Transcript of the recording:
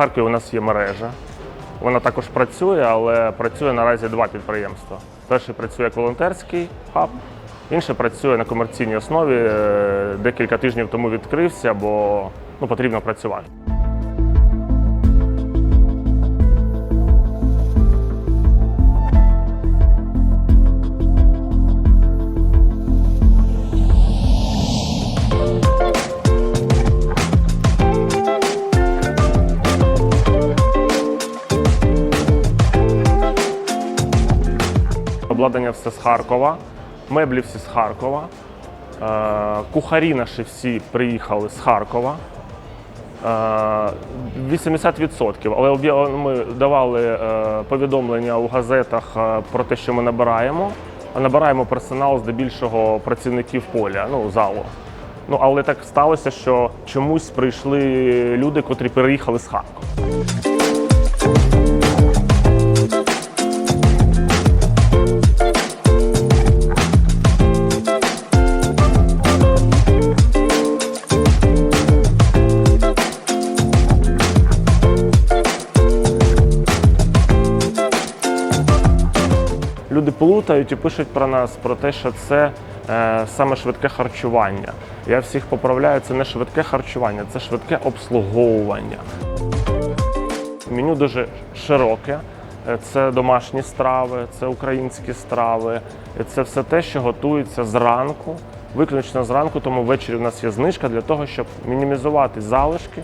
Харкові у нас є мережа. Вона також працює, але працює наразі два підприємства. Перший працює як волонтерський хаб, інший працює на комерційній основі. Е, Декілька тижнів тому відкрився, бо ну, потрібно працювати. Обладнання все з Харкова, меблі всі з Харкова, е, кухарі наші всі приїхали з Харкова. Е, 80%. Але ми давали е, повідомлення у газетах е, про те, що ми набираємо. А набираємо персонал здебільшого працівників поля, ну, залу. Ну, але так сталося, що чомусь прийшли люди, котрі переїхали з Харкова. Люди плутають і пишуть про нас про те, що це е, саме швидке харчування. Я всіх поправляю, це не швидке харчування, це швидке обслуговування. Меню дуже широке. Е, Це домашні страви, це українські страви, е, це все те, що готується зранку, виключно зранку, тому ввечері у нас є знижка для того, щоб мінімізувати залишки.